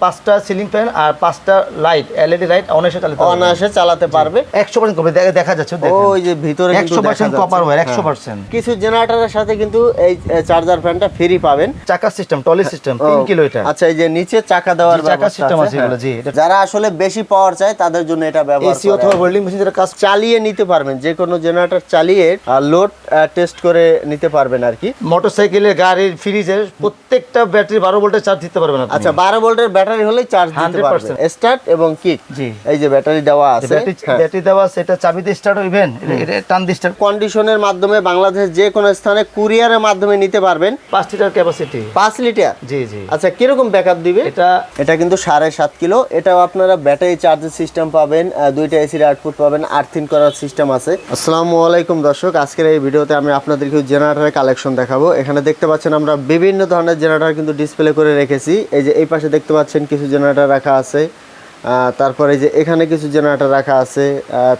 পাঁচটা ceiling fan আর পাঁচটা light LED light অনায়াসে চালাতে অনায়াসে চালাতে পারবে। একশো পার্সেন্ট কমে দেখা- যাচ্ছে ওই যে ভিতরে একশো পার্সেন্ট কপার। ওয়ার। একশো পার্সেন্ট কিছু জেনারেটরের সাথে কিন্তু এই চার্জার ফ্যানটা ফ্রি পাবেন। চাকা সিস্টেম টলি সিস্টেম তিন কিলো এটা। আচ্ছা এই যে নিচে চাকা দেওয়ার চাকা system আছে, এগুলো, হ্যাঁ। জি, যারা আসলে বেশি পাওয়ার চায় তাদের জন্য এটা ব্যবহার এসি অথবা ওয়েল্ডিং মেশিন যেটা কাজ চালিয়ে নিতে পারবেন। যে কোনো জেনারেটর চালিয়ে লোড টেস্ট করে নিতে পারবেন আর কি। মোটরসাইকেলের গাড়ির ফ্রিজের প্রত্যেকটা ব্যাটারি বারো ভোল্টের চার্জ দিতে পারবেন আচ্ছা বারো ভোল্টের ব্যাটারি হলে চার্জ দিতে 100% স্টার্ট এবং কিক জি। এই যে ব্যাটারি দেওয়া আছে। ব্যাটারি দেওয়া সেটা চাবি দিয়ে স্টার্ট হইবেন। টান দিয়ে স্টার্ট কন্ডিশনের মাধ্যমে বাংলাদেশের যে কোনো স্থানে কুরিয়ারের মাধ্যমে নিতে পারবেন। পাঁচ লিটার ক্যাপাসিটি পাঁচ লিটার জি জি। আচ্ছা কীরকম ব্যাকআপ দিবে? এটা এটা কিন্তু সাড়ে সাত কিলো। এটাও আপনারা ব্যাটারি চার্জের সিস্টেম পাবেন দুইটা এসির আউটপুট পাবেন আর্থিন করার সিস্টেম আছে। আসসালামু আলাইকুম দর্শক আজকের এই ভিডিওতে আমি আপনাদেরকে জেনারেটরের কালেকশন দেখাবো। এখানে দেখতে পাচ্ছেন আমরা বিভিন্ন ধরনের জেনারেটর কিন্তু ডিসপ্লে করে রেখেছি। এই যে এই পাশে দেখতে পাচ্ছেন কিছু জেনারেটর রাখা আছে। তারপরে যে এখানে কিছু জেনারেটর রাখা আছে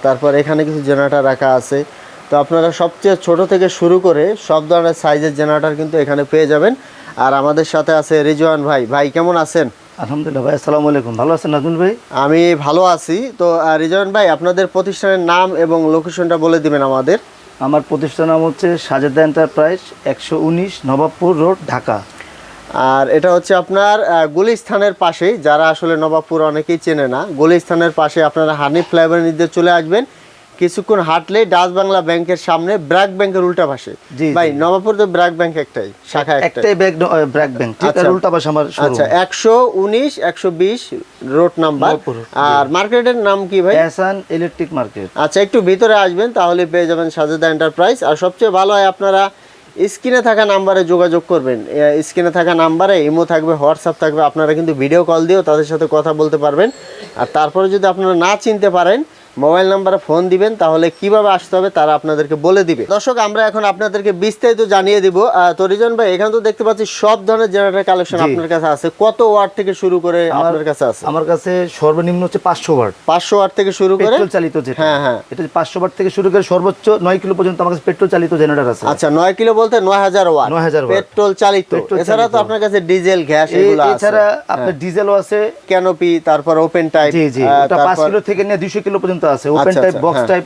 তারপর এখানে কিছু জেনারেটর রাখা আছে। তো আপনারা সবচেয়ে ছোট থেকে শুরু করে সব ধরনের সাইজের জেনারেটর কিন্তু এখানে পেয়ে যাবেন। আর আমাদের সাথে আছে রিজওয়ান ভাই। ভাই কেমন আছেন? আলহামদুলিল্লাহ ভাই আসসালামু আলাইকুম। ভালো আছেন নাজমুল ভাই? আমি ভালো আছি। তো রিজওয়ান ভাই আপনাদের প্রতিষ্ঠানের নাম এবং লোকেশনটা বলে দিবেন আমাদের। আমার প্রতিষ্ঠান নাম হচ্ছে সাজেদা এন্টারপ্রাইজ একশো উনিশ নবাবপুর রোড ঢাকা। আর এটা হচ্ছে আপনার গুলিস্থানের পাশেই। যারা আসলে নবাবপুর অনেকেই চেনে না গুলিস্থানের পাশে আপনারা হানি ফ্লাইওভার নিতে চলে আসবেন। কিছুক্ষণ হাঁটলেই ডাচ বাংলা ব্যাংকের সামনে ব্র্যাক ব্যাংকের উল্টা পাশে। ভাই নবাবপুর তো ব্র্যাক ব্যাংক একটাই শাখা একটাই। ব্র্যাক ব্যাংক আচ্ছা। আর উল্টা পাশে আমার আচ্ছা একশো উনিশ একশো বিশ রোড নাম্বার। আর মার্কেটের নাম কি ভাই? Ehsan electric market. আচ্ছা একটু ভিতরে আসবেন তাহলে পেয়ে যাবেন সাজেদা এন্টারপ্রাইজ। আর সবচেয়ে ভালো হয় আপনারা স্ক্রিনে থাকা নাম্বারে যোগাযোগ করবেন। স্ক্রিনে থাকা নাম্বারে ইমো থাকবে, হোয়াটসঅ্যাপ থাকবে। আপনারা কিন্তু ভিডিও কল দিয়েও তাদের সাথে কথা বলতে পারবেন। আর তারপরে যদি আপনারা না চিনতে পারেন মোবাইল নাম্বারে ফোন দিবেন তাহলে কীভাবে আসতে হবে তারা আপনাদেরকে বলে দিবে। দর্শক আমরা এখন আপনাদেরকে বিস্তারিত জানিয়ে দিব। আহ, তো রিজন ভাই এখানে তো দেখতে পাচ্ছি সব ধরনের জেনারেটর কালেকশন আপনার কাছে আছে। কত ওয়াট থেকে শুরু করে আপনার কাছে আছে? আমার কাছে সর্বনিম্ন হচ্ছে পাঁচশো ওয়াট। পাঁচশো ওয়াট থেকে শুরু করে? পেট্রোল চালিত যেটা। হ্যাঁ, হ্যাঁ। এটা পাঁচশো ওয়াট থেকে শুরু করে সর্বোচ্চ নয় কিলো পর্যন্ত আমার কাছে পেট্রোল চালিত জেনারেটর আছে। আচ্ছা নয় কিলো বলতে নয় হাজার ওয়াট। 9000 watt। পেট্রোল চালিত। এছাড়া তো আপনার কাছে ডিজেল গ্যাস এগুলো আছে। এছাড়া আপনার ডিজেলও আছে। ক্যানোপি তারপর ওপেন টাইপ জি জি। ওটা পাঁচ কিলো থেকে নিয়ে দুইশো কিলো পর্যন্ত আছে ওপেন টাইপ বক্স। টাইপ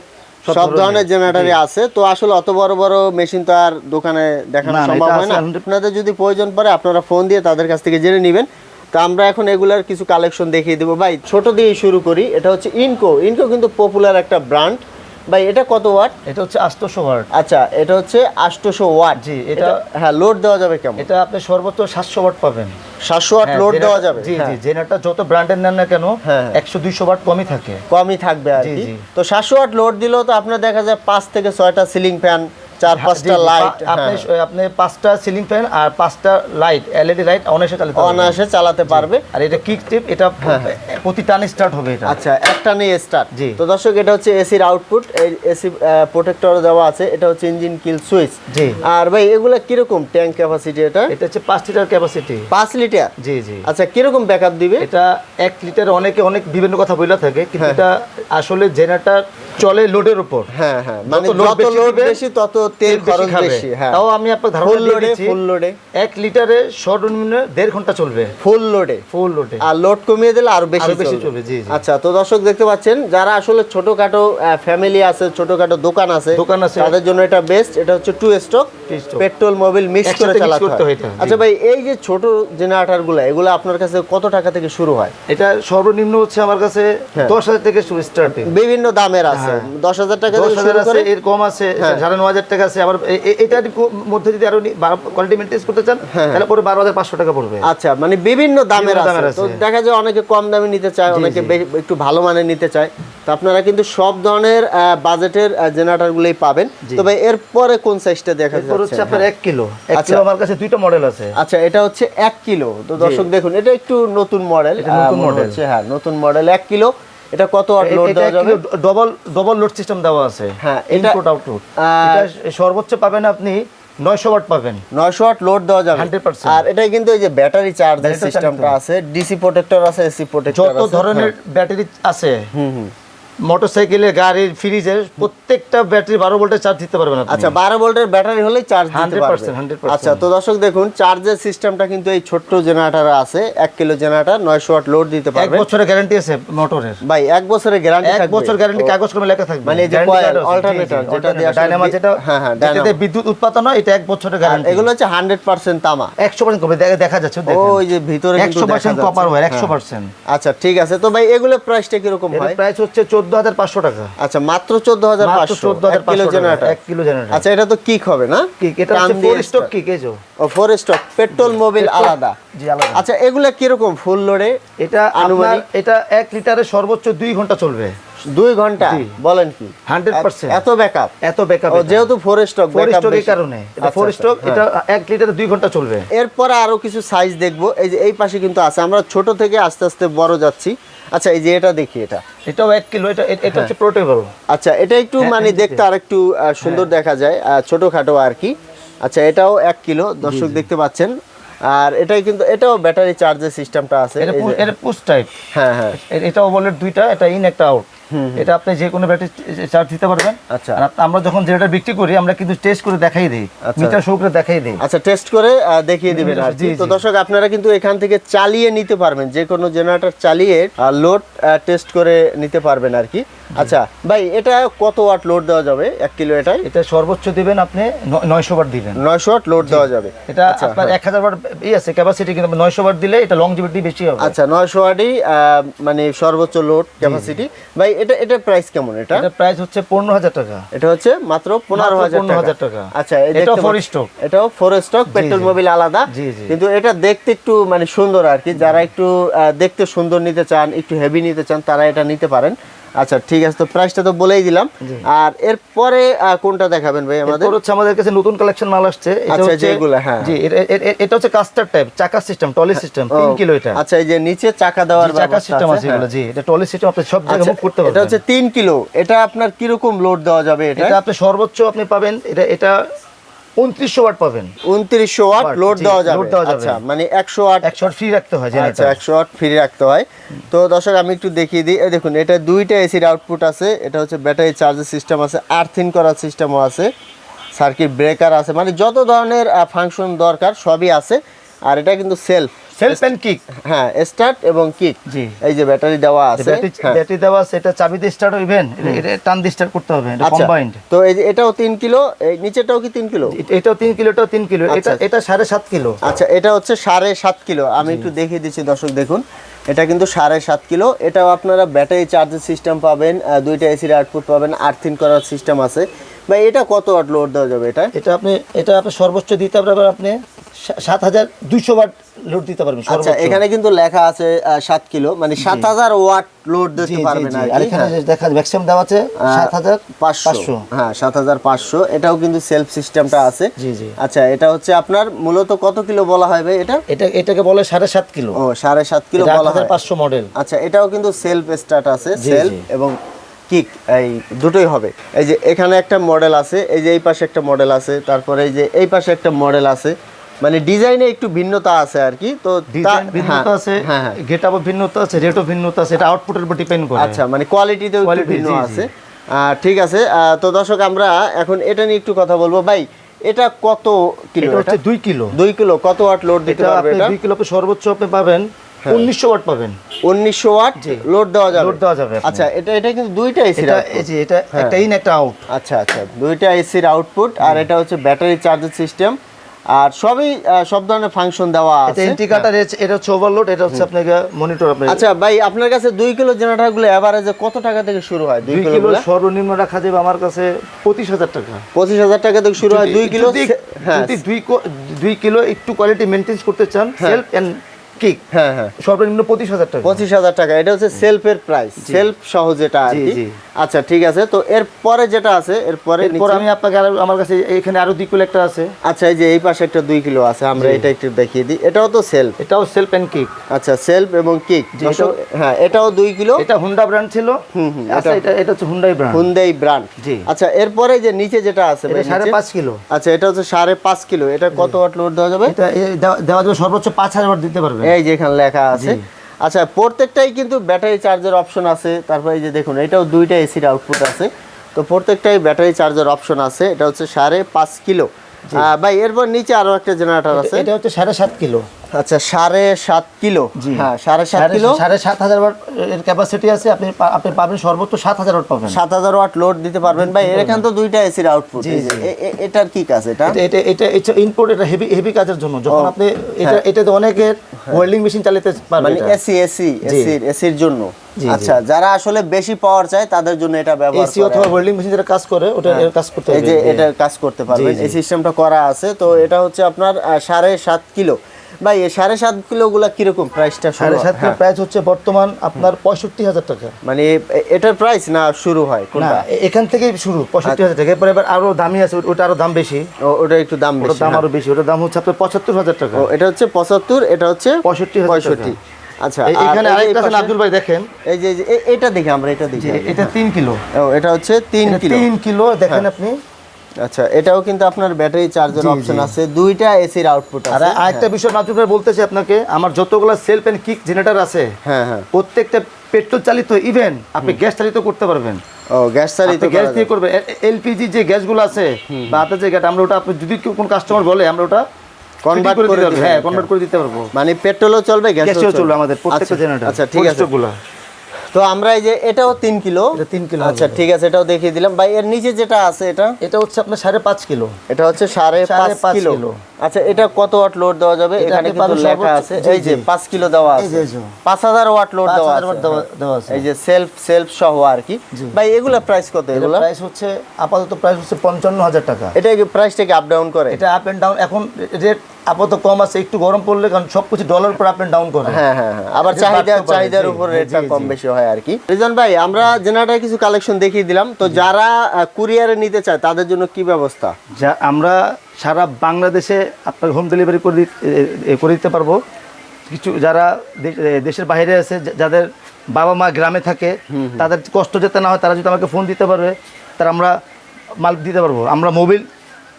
সব ধরনের জেনারেটরই আছে তো আসলে অত বড় বড় মেশিন তো আর দোকানে দেখানো সম্ভব হয় না। আপনাদের যদি প্রয়োজন পড়ে আপনারা ফোন দিয়ে তাদের কাছ থেকে জেনে নেবেন। তো আমরা এখন এগুলার কিছু কালেকশন দেখিয়ে দেবো। ভাই ছোট দিয়ে শুরু করি এটা হচ্ছে ইনকো ইনকো কিন্তু পপুলার একটা ব্র্যান্ড ভাই এটা কত ওয়াট? এটা হচ্ছে আটশো ওয়াট। আচ্ছা এটা হচ্ছে আটশোশো ওয়াট। জি, এটা- হ্যাঁ লোড দেওয়া যাবে কেমন? এটা আপনি সর্বোচ্চ সাতশো ওয়াট পাবেন। সাতশো ওয়াট হ্যাঁ, লোড দেওয়া যাবে জি হ্যাঁ। জি জেনারেটর যত ব্র্যান্ডের নেন না কেন হ্যাঁ, হ্যাঁ। একশো দুইশো ওয়াট কমই থাকে। কমই থাকবে আর। তো সাতশো ওয়াট লোড দিলেও তো আপনার দেখা যায় পাঁচ থেকে ছয়টা সিলিং ফ্যান চার জি, পাঁচটা লাইট আপনি আপনি পাঁচটা সিলিং ফ্যান আর পাঁচটা লাইট এলইডি লাইট অনায়াসে চালাতে। অনায়াসে চালাতে পারবে। আর এটা কিক টিপ এটা প্রতি টানে স্টার্ট হবে এটা। আচ্ছা একটা নিয়ে স্টার্ট জি। তো দর্শক এটা হচ্ছে এসির আউটপুট এই এসি প্রোটেক্টর দেওয়া আছে এটা হচ্ছে ইঞ্জিন কিল সুইচ জি। আর ভাই এগুলা কীরকম ট্যাঙ্ক ক্যাপাসিটি এটা? এটা হচ্ছে পাঁচ লিটার ক্যাপাসিটি পাঁচ লিটার জি জি। আচ্ছা কীরকম ব্যাকআপ দিবে? এটা এক লিটার অনেকে অনেক বিভিন্ন কথা বলে থাকে কিন্তু হ্যাঁ। এটা আসলে জেনারেটর চলে লোডের উপর। হ্যাঁ হ্যাঁ। মানে যত লোড বেশি তত তেল খরচ বেশি হ্যাঁ। তাও আমি আপনার ধারণা দিয়ে দিচ্ছি, ফুল লোডে। লিটারে সর্বনিম্ন ঘণ্টা চলবে। ফুল লোডে। ফুল লোডে। আর লোড কমিয়ে দিলে আরও বেশি বেশি চলবে। জি। আচ্ছা তো দর্শক দেখতে পাচ্ছেন যারা আসলে ছোটখাটো ফ্যামিলি আছে ছোটখাটো দোকান আছে দোকান আছে। তাদের জন্য এটা বেস্ট এটা হচ্ছে two stroke petrol Mobil mix করে চালাতে হয়। হয়। আচ্ছা ভাই এই যে ছোট জেনারেটরগুলো এগুলো আপনার কাছে কত টাকা থেকে শুরু হয়? এটা সর্বনিম্ন হচ্ছে আমার কাছে হ্যাঁ। দশ হাজার থেকে শুরু স্টার্টিং বিভিন্ন দামের আছে। দশ হাজার টাকা দশ হাজার আছে এর কম আছে হ্যাঁ। সাড়ে ন হাজার টাকা আছে। আবার এটার মধ্যে যদি আরও কোয়ালিটি মেনটেন করতে চান তাহলে পরে বারো হাজার পাঁচশো টাকা পড়বে। আচ্ছা মানে বিভিন্ন দামের আছে। তো দেখা যায় অনেকে কম দামে নিতে চায় অনেকে একটু ভালো মানের নিতে চায়। তো আপনারা কিন্তু সব ধরনের বাজেটের জেনারেটর গুলোই পাবেন। তবে এরপরে কোন সাইজটা দেখা এরপর হচ্ছে যাচ্ছে আপনার এক কিলো। এক আচ্ছা। কিলো আমার কাছে দুইটা মডেল আছে। আচ্ছা এটা হচ্ছে এক কিলো। তো দর্শক দেখুন এটা একটু নতুন মডেল নতুন model। হ্যাঁ নতুন মডেল এক কিলো। এটা কত ওয়াট লোড দেওয়া যাবে? ডবল ডবল লোড সিস্টেম দেওয়া আছে। হ্যাঁ, ইনপুট আউটপুট এটা সর্বোচ্চ পাবেন আপনি নয়শো ওয়াট পাবেন। নয়শো ওয়াট লোড দেওয়া যাবে। 100% আর এটাই কিন্তু এই যে ব্যাটারি চার্জ সিস্টেমটা আছে ডিসি প্রোটেক্টর আছে এসি প্রোটেক্টর যত ধরনের ব্যাটারি আছে। হুম হুম। মোটরসাইকেলের গাড়ির ফ্রিজের প্রত্যেকটা ব্যাটারি বারো ভোল্টের চার্জ দিতে পারবেন। আচ্ছা বারো ভোল্টের ব্যাটারি হলেই চার্জ দিতে 100%, পারবে 100% আচ্ছা তো দর্শক দেখুন চার্জের সিস্টেমটা কিন্তু এই ছোট্ট জেনারেটর আছে। এক কিলো জেনারেটর নয়শো ওয়াট লোড দিতে এক বছরের গ্যারান্টি আছে মোটরের। ভাই এক বছরের গ্যারান্টি এক বছর গ্যারান্টি কাগজ কলমে লেখা থাকবে। মানে যে alternator, জি, যেটা দিয়ে বি- যেটা হ্যাঁ, হ্যাঁ, যেটাতে বিদ্যুৎ উৎপাদন হয় এটা এক বছরের গ্যারান্টি এগুলো হচ্ছে হান্ড্রেড পার্সেন্ট তামা। একশো পার্সেন্ট কমে দেখা- যাচ্ছে ওই যে ভিতরে কিন্তু একশো দেখা পার্সেন্ট যাচ্ছে। কপার ওয়ার একশো হ্যাঁ। পার্সেন্ট আচ্ছা ঠিক আছে। তো ভাই এগুলো প্রাইসটা কীরকম এর হয়? প্রাইস হচ্ছে চোদ্দ হাজার পাঁচশো টাকা। আচ্ছা মাত্র চোদ্দ হাজার পাঁচশো। Kilo generator. এক কিলো জেনারেটর। আচ্ছা এটা তো কিক হবে না? কিক এটা টান হচ্ছে দিয়ে ফোর স্টক কিক এই ও ফোর স্টক পেট্রোল মোবিল আলাদা। জি আলাদা। আচ্ছা এগুলা কীরকম ফুল লোডে এটা আনুমানিক? আনুমানিক? এটা এক লিটারে সর্বোচ্চ দুই ঘণ্টা চলবে। দুই ঘণ্টা? বলেন কি? 100% এত ব্যাকআপ এত ব্যাকআপ যেহেতু ফোর স্টক ফোর স্টক এই কারণে। এটা ফোর স্টক এটা এক লিটারে দুই ঘণ্টা চলবে। এরপরে আরও কিছু সাইজ দেখব। এই যে এই পাশে কিন্তু আছে। আমরা ছোট থেকে আস্তে আস্তে বড় যাচ্ছি। আচ্ছা এই যে এটা দেখি এটা। এটাও এক কিলো এটা এটা হচ্ছে পোর্টেবল আচ্ছা এটা একটু হ্যাঁ, মানে দেখতে আর একটু সুন্দর দেখা যায় ছোটখাটো আর কি। আচ্ছা এটাও এক কিলো দর্শক দেখতে পাচ্ছেন। আর এটাই কিন্তু এটাও ব্যাটারি চার্জের সিস্টেমটা আছে। এটা পুশ টাইপ হ্যাঁ হ্যাঁ। এটাও বলে দুইটা এটা ইন একটা আউট এটা আপনি যে কোনো ব্যাটারি চার্জ দিতে পারবেন। আচ্ছা। আর আমরা যখন যেটা বিক্রি করি আমরা কিন্তু টেস্ট করে দেখাই দিই। আচ্ছা। মিটার শো করে দেখাই দিই। আচ্ছা টেস্ট করে দেখিয়ে দিবেন আর জি, তো দর্শক আপনারা কিন্তু এখান থেকে চালিয়ে নিতে পারবেন। যে কোনো জেনারেটর চালিয়ে লোড টেস্ট করে নিতে পারবেন আর কি। আচ্ছা ভাই এটা কত ওয়াট লোড দেওয়া যাবে? এক কিলো এটাই এটা সর্বোচ্চ দিবেন আপনি নয়শো বার দিবেন। নয়শো ওয়াট লোড দেওয়া যাবে। এটা আচ্ছা, আপনার এক হাজার বার ই আছে ক্যাপাসিটি কিন্তু নয়শো বার দিলে এটা লংজিভিটি বেশি হবে। আচ্ছা নয়শো ওয়াটই মানে সর্বোচ্চ লোড ক্যাপাসিটি ভাই এটা এটা প্রাইস কেমন এটা? এটা প্রাইস হচ্ছে পনেরো হাজার টাকা। এটা হচ্ছে মাত্র পনেরো হাজার 15,000 টাকা। আচ্ছা এটা দেখতে four এটাও ফোর স্টক পেট্রোল। মোবিল আলাদা। কিন্তু এটা দেখতে একটু মানে সুন্দর আর কি। যারা একটু দেখতে সুন্দর নিতে চান একটু হেভি নিতে চান তারা এটা নিতে পারেন। আচ্ছা ঠিক আছে তো প্রাইসটা তো বলেই দিলাম। আর এরপরে কোনটা দেখাবেন ভাই আমাদের? হচ্ছে আমাদের কাছে নতুন কালেকশন মাল আসছে। এটা আচ্ছা, হচ্ছে যেগুলো, হ্যাঁ। জি এটা- হচ্ছে কাস্টার টাইপ চাকা সিস্টেম টলি সিস্টেম তিন ও, কিলো এটা। আচ্ছা এই যে নিচে চাকা দেওয়ার চাকা সিস্টেম আছে, এগুলো হ্যাঁ। জি এটা টলি সিস্টেম আপনি সব জায়গায় আচ্ছা, মুভ করতে পারবেন এটা হচ্ছে তিন কিলো এটা আপনার কীরকম লোড দেওয়া যাবে এটা? এটা আপনি সর্বোচ্চ আপনি পাবেন এটা এটা উনত্রিশশো ওয়াট পাবেন। উনত্রিশশো ওয়াট লোড দেওয়া যাবে। আচ্ছা মানে একশো ওয়াট একশো ফ্রি রাখতে হয় আচ্ছা জেনারেটর একশো ওয়াট ফ্রি রাখতে হয়। তো দর্শক আমি একটু দেখিয়ে দিই। দেখুন এটা দুইটা এসির আউটপুট আছে। এটা হচ্ছে ব্যাটারি চার্জের সিস্টেম আছে আর্থিন করার সিস্টেমও আছে। সার্কিট ব্রেকার আছে। মানে যত ধরনের ফাংশন দরকার সবই আছে। আর এটা কিন্তু সেলফ সেলফ এন্ড কিক হ্যাঁ স্টার্ট এবং কিক জি। এই যে ব্যাটারি দেওয়া আছে ব্যাটারি। দেওয়া চাবি দিয়ে স্টার্ট এটা- টান দিয়ে স্টার্ট করতে হবে এটা আচ্ছা। কম্বাইন্ড তো এই যে এটাও তিন কিলো এই নিচেটাও কি তিন কিলো? এটাও তিন কিলো এটাও তিন কিলো এটা আচ্ছা। এটা সাড়ে সাত কিলো। আচ্ছা এটা হচ্ছে সাড়ে সাত কিলো। আমি একটু দেখিয়ে দিচ্ছি দর্শক দেখুন। এটা কিন্তু সাড়ে সাত কিলো। এটাও আপনারা ব্যাটারি চার্জের সিস্টেম পাবেন দুইটা এসির আউটপুট পাবেন আর্থিন করার সিস্টেম আছে। বা এটা কত ওয়াট লোড দেওয়া যাবে এটা? এটা আপনি এটা আপনি সর্বোচ্চ দিতে পারবেন আপনি সাত হাজার দুইশো ওয়াট লোড দিতে পারবেন আচ্ছা এখানে কিন্তু লেখা আছে আহ, সাত কিলো মানে সাত হাজার ওয়াট লোড দিতে পারবেন। আর এখানে হ্যাঁ। দেখা ম্যাক্সিমাম দেওয়া আছে সাত হাজার পাঁচশো। পাঁচশো। হ্যাঁ সাত হাজার পাঁচশো। এটাও কিন্তু সেলফ সিস্টেমটা আছে। জি, জি। আচ্ছা এটা হচ্ছে আপনার মূলত কত কিলো বলা হয় ভাই এটা? এটা এটাকে বলে সাড়ে সাত কিলো। ও সাড়ে সাত কিলো বলা হয়। পাঁচশো মডেল আচ্ছা এটাও কিন্তু সেলফ স্টার্ট আছে সেলফ এবং কিক এই দুটোই হবে। এই যে এখানে একটা মডেল আছে এই যে এই পাশে একটা মডেল আছে তারপরে এই যে এই পাশে একটা মডেল আছে মানে ডিজাইনে একটু ভিন্নতা আছে আর কি তো ডিজাইন ভিন্নতা হ্যাঁ, আছে হ্যাঁ হ্যাঁ। গেট আপ ভিন্নতা আছে রেটও ভিন্নতা আছে এটা আউটপুটের উপর ডিপেন্ড করে। আচ্ছা মানে কোয়ালিটিতেও একটু ভিন্ন। আছে। ঠিক আছে তো দর্শক আমরা এখন এটা নিয়ে একটু কথা বলব। ভাই এটা কত কিলো এটা হচ্ছে দুই কিলো। দুই কিলো কত ওয়াট লোড দিতে পারবে এটা? দুই কিলো আপনি সর্বোচ্চ আপনি পাবেন উনিশশো ওয়াট পাবেন। উনিশশো ওয়াট লোড দেওয়া যাবে? Load দেওয়া যাবে আচ্ছা এটা এটা কিন্তু দুইটা এসি এটা এই যে এটা হ্যাঁ। একটা ইন একটা আউট আচ্ছা আচ্ছা দুইটা এসির আউটপুট আর এটা হচ্ছে ব্যাটারি চার্জার সিস্টেম আর সবই সব ধরনের ফাংশন দেওয়া আছে। ইন্ডিকেটর এটা হচ্ছে ওভারলোড এটা হচ্ছে আপনাকে মনিটর আপনি আচ্ছা ভাই আপনার কাছে 2 কিলো জেনারেটরগুলো এভারেজে কত টাকা থেকে শুরু হয় দুই দুই কিলো কিলো সর্বনিম্ন রাখা যাবে আমার কাছে পঁচিশ হাজার টাকা। পঁচিশ হাজার টাকা থেকে শুরু হয় 2 কিলো যদি- সে- হ্যাঁ। কিলো একটু কোয়ালিটি মেইনটেইন করতে চান সেলফ এন্ড কিক। হ্যাঁ হ্যাঁ। সর্বনিম্ন পঁচিশ হাজার টাকা। পঁচিশ হাজার টাকা। এটা হচ্ছে সেলফের প্রাইস। সেলফ সহ যেটা আর কি। আচ্ছা ঠিক আছে। তো এর পরে যেটা আছে এরপরে এরপর আমি আপনাকে আমার কাছে এখানে আরও দুই কিলো একটা আছে। আচ্ছা এই যে এই পাশে একটা দুই কিলো আছে। আমরা এটা একটু দেখিয়ে দিই। এটাও তো সেলফ। এটাও সেলফ এন্ড কিক। আচ্ছা সেলফ এবং কিক। হ্যাঁ এটাও দুই কিলো। এটা হুন্ডা ব্র্যান্ড ছিল। আচ্ছা এটা এটা হচ্ছে হুন্ডাই ব্র্যান্ড। Hyundai brand. জি। আচ্ছা এরপরে যে নিচে যেটা আছে সাড়ে পাঁচ কিলো। আচ্ছা এটা হচ্ছে সাড়ে পাঁচ কিলো। এটা কত ওয়াট লোড দেওয়া যাবে? এটা দেওয়া- যাবে সর্বোচ্চ পাঁচ হাজার watt দিতে পারবে এই যে এখানে লেখা আছে। আচ্ছা প্রত্যেকটাই কিন্তু ব্যাটারি চার্জের অপশন আছে। তারপরে এই যে দেখুন এটাও দুইটা এসির আউটপুট আছে। তো প্রত্যেকটাই ব্যাটারি চার্জের অপশন আছে। এটা হচ্ছে সাড়ে পাঁচ কিলো। ভাই এরপর নিচে আরও একটা জেনারেটর আছে। এটা হচ্ছে সাড়ে সাত কিলো। আচ্ছা সাড়ে সাত কিলো। জি। হ্যাঁ সাড়ে সাত কিলো। সাড়ে সাত হাজার ওয়াট এর ক্যাপাসিটি আছে আপনি আপনি পাবেন সর্বোচ্চ সাত হাজার ওয়াট পাবেন। সাত হাজার ওয়াট লোড দিতে পারবেন। ভাই এখানে তো দুইটা এসির আউটপুট। এটার কি কাজ এটা? এটা এটা ইনপুট এটা হেভি হেভি কাজের জন্য। যখন আপনি এটা এটাতে অনেকের ওয়েল্ডিং মেশিন চালাতে পারবে মানে এসি এসি এসির এসির জন্য। আচ্ছা যারা আসলে বেশি পাওয়ার চায় তাদের জন্য এটা ব্যবহার এসি অথবা ওয়েল্ডিং মেশিন যেটা কাজ করে ওটা এর কাজ করতে এই যে এটা কাজ করতে পারবেন। এই সিস্টেমটা করা আছে। তো এটা হচ্ছে আপনার সাড়ে সাত কিলো। ভাই এই সাড়ে সাত কিলো গুলা কীরকম প্রাইসটা সাড়ে সাত কিলো প্রাইস হচ্ছে বর্তমান আপনার পঁয়ষট্টি হাজার টাকা। মানে এটার প্রাইস না শুরু হয় না এখান থেকেই শুরু পঁয়ষট্টি হাজার টাকা। এরপরে এবার আরও দামি আছে ওটা- আরও দাম বেশি। ওটা একটু দাম বেশি দাম হ্যাঁ। আরও বেশি ওটার দাম হচ্ছে আপনার পঁচাত্তর হাজার টাকা। ও এটা হচ্ছে পঁচাত্তর এটা হচ্ছে 65,000 পঁয়ষট্টি। আচ্ছা এখানে আরেকটা আব্দুল ভাই দেখেন। এই যে এটা দেখি আমরা এটা দেখি এটা তিন কিলো। ও এটা হচ্ছে তিন কিলো। তিন কিলো দেখেন আপনি। আচ্ছা এটাও কিন্তু আপনার ব্যাটারি চার্জের অপশন আছে। দুইটা এসির আউটপুট আর আছে। আরেকটা বিষয় মাত্র বলতেছি আপনাকে আমার যতগুলো সেলফ এন্ড কিক জেনারেটর আছে হ্যাঁ হ্যাঁ। প্রত্যেকটা পেট্রোল চালিত ইভেন আপনি গ্যাস চালিত করতে পারবেন। ও গ্যাস চালিত গ্যাস দিয়ে যায়। করবেন। এলপিজি যে গ্যাসগুলো আছে বা আপনার যে গ্যাস আমরা ওটা আপনি যদি কেউ কোন কাস্টমার বলে আমরা ওটা ফিটিং করে দিতে। হ্যাঁ কনভার্ট করে দিতে পারব। মানে পেট্রোলও চলবে গ্যাসও চলবে। আমাদের প্রত্যেকটা জেনারেটর আচ্ছা ঠিক আছে। তো আমরা এই যে এটাও তিন কিলো। তিন কিলো আচ্ছা ঠিক আছে এটাও দেখিয়ে দিলাম। ভাই এর নিচে যেটা আছে এটা? এটা হচ্ছে আপনার সাড়ে পাঁচ কিলো। এটা হচ্ছে সাড়ে সাড়ে পাঁচ কিলো। আচ্ছা এটা কত ওয়াট লোড দেওয়া যাবে? এখানে কিন্তু লেখা আছে। এই যে জি। পাঁচ কিলো দেওয়া আছে। এই যে। পাঁচ হাজার ওয়াট লোড দেওয়া আছে। watt দেওয়া- দেওয়া আছে। এই যে সেলফ সেলফ সহ আর কি। ভাই এগুলা প্রাইস কত? এগুলা? প্রাইস হচ্ছে আপাতত প্রাইস হচ্ছে পঞ্চান্ন হাজার টাকা। এটা কি প্রাইসটা কি আপ ডাউন করে? এটা আপ এন্ড ডাউন এখন রেট আপাতত কম আছে একটু গরম পড়লে কারণ সবকিছু ডলার পর আপ এন্ড ডাউন করে। হ্যাঁ হ্যাঁ হ্যাঁ। আবার চাহিদা চাহিদার উপর রেটটা কম বেশি হয় আর কি। রিজন ভাই আমরা জেনারেটর কিছু কালেকশন দেখিয়ে দিলাম। তো যারা কুরিয়ারে নিতে চায় তাদের জন্য কি ব্যবস্থা? যা আমরা সারা বাংলাদেশে আপনার হোম ডেলিভারি করে দিতে করে দিতে পারব। কিছু যারা দেশের বাইরে আছে যাদের বাবা মা গ্রামে থাকে তাদের কষ্ট যেতে না হয় তারা যদি আমাকে ফোন দিতে পারবে তারা আমরা মাল দিতে পারব। আমরা মোবিল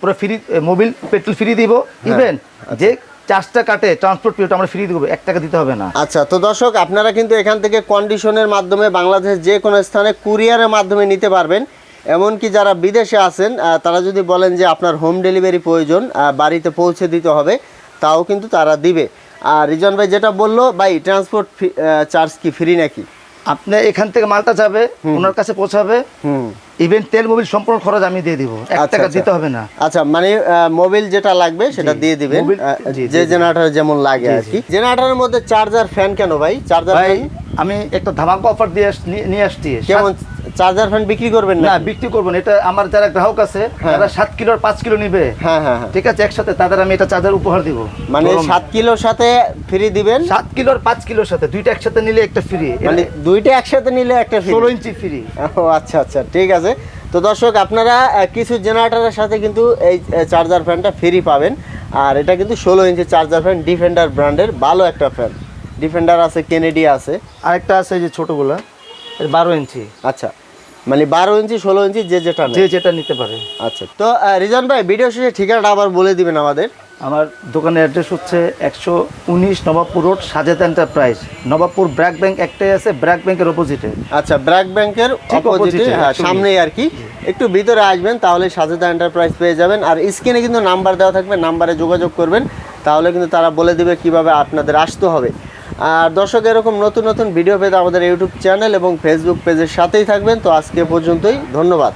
পুরো ফ্রি মোবিল পেট্রোল ফ্রি দিব। ইভেন যে চার্জটা কাটে ট্রান্সপোর্ট ফিটা আমরা ফ্রি দেবো। এক টাকা দিতে হবে না। আচ্ছা তো দর্শক আপনারা কিন্তু এখান থেকে কন্ডিশনের মাধ্যমে বাংলাদেশের যে কোনো স্থানে কুরিয়ারের মাধ্যমে নিতে পারবেন। এমনকি যারা বিদেশে আছেন তারা যদি বলেন যে আপনার হোম ডেলিভারি প্রয়োজন বাড়িতে পৌঁছে দিতে হবে তাও কিন্তু তারা দিবে। আর রিজন ভাই যেটা বলল ভাই ট্রান্সপোর্ট চার্জ কি ফ্রি নাকি? আপনি এখান থেকে মালটা যাবে ওনার কাছে পৌঁছাবে ইভেন তেল মোবিল সম্পূর্ণ খরচ আমি দিয়ে দিব। এক আচ্ছা, টাকা আচ্ছা। দিতে হবে না। আচ্ছা মানে মোবিল যেটা লাগবে সেটা দিয়ে দিবেন। যে। জেনারেটর যেমন লাগে আর কি। জেনারেটরের মধ্যে চার্জার ফ্যান কেন ভাই? চার্জার ভাই আমি একটা ধামাকা অফার দিয়ে নিয়ে আসছি। কেমন চার্জার ফ্যান বিক্রি করবেন না বিক্রি করব না। এটা আমার যারা গ্রাহক আছে তারা সাত কিলোর পাঁচ কিলো নিবে। হ্যাঁ হ্যাঁ হ্যাঁ। ঠিক আছে একসাথে তাদের আমি এটা চার্জার উপহার দিব। মানে সাত কিলোর সাথে ফ্রি দিবেন? সাত কিলোর পাঁচ কিলোর সাথে দুইটা একসাথে নিলে একটা ফ্রি মানে দুইটা একসাথে নিলে একটা ষোলো ইঞ্চি ফ্রি ও আচ্ছা আচ্ছা ঠিক আছে। তো দর্শক আপনারা কিছু জেনারেটারের সাথে কিন্তু এই চার্জার ফ্যানটা ফ্রি পাবেন। আর এটা কিন্তু ষোলো ইঞ্চি চার্জার ফ্যান ডিফেন্ডার ব্র্যান্ডের ভালো একটা ফ্যান ডিফেন্ডার আছে কেনেডি আছে। আরেকটা আছে যে ছোটগুলা বারো ইঞ্চি। আচ্ছা। মানে বারো ইঞ্চি ষোলো ইঞ্চি যে যেটা যে যেটা নিতে পারে। আচ্ছা তো রিজন ভাই ভিডিও শেষে ঠিকানাটা আবার বলে দিবেন আমাদের। আমার দোকানের অ্যাড্রেস হচ্ছে একশো উনিশ Nawabpur road Sajed enterprise Nawabpur BRAC bank একটাই আছে ব্র্যাক ব্যাংকের অপোজিটে আচ্ছা ব্র্যাক ব্যাংকের অপোজিটে হ্যাঁ সামনেই আর কি। একটু ভিতরে আসবেন তাহলে সাজেদা এন্টারপ্রাইজ পেয়ে যাবেন। আর স্ক্রিনে কিন্তু নাম্বার দেওয়া থাকবে নাম্বারে যোগাযোগ করবেন। তাহলে কিন্তু তারা বলে দিবে কীভাবে আপনাদের আসতে হবে। আর দর্শক, এরকম নতুন নতুন ভিডিও পেতে আমাদের ইউটিউব চ্যানেল এবং ফেসবুক পেজের সাথেই থাকবেন। তো আজকে পর্যন্তই, ধন্যবাদ।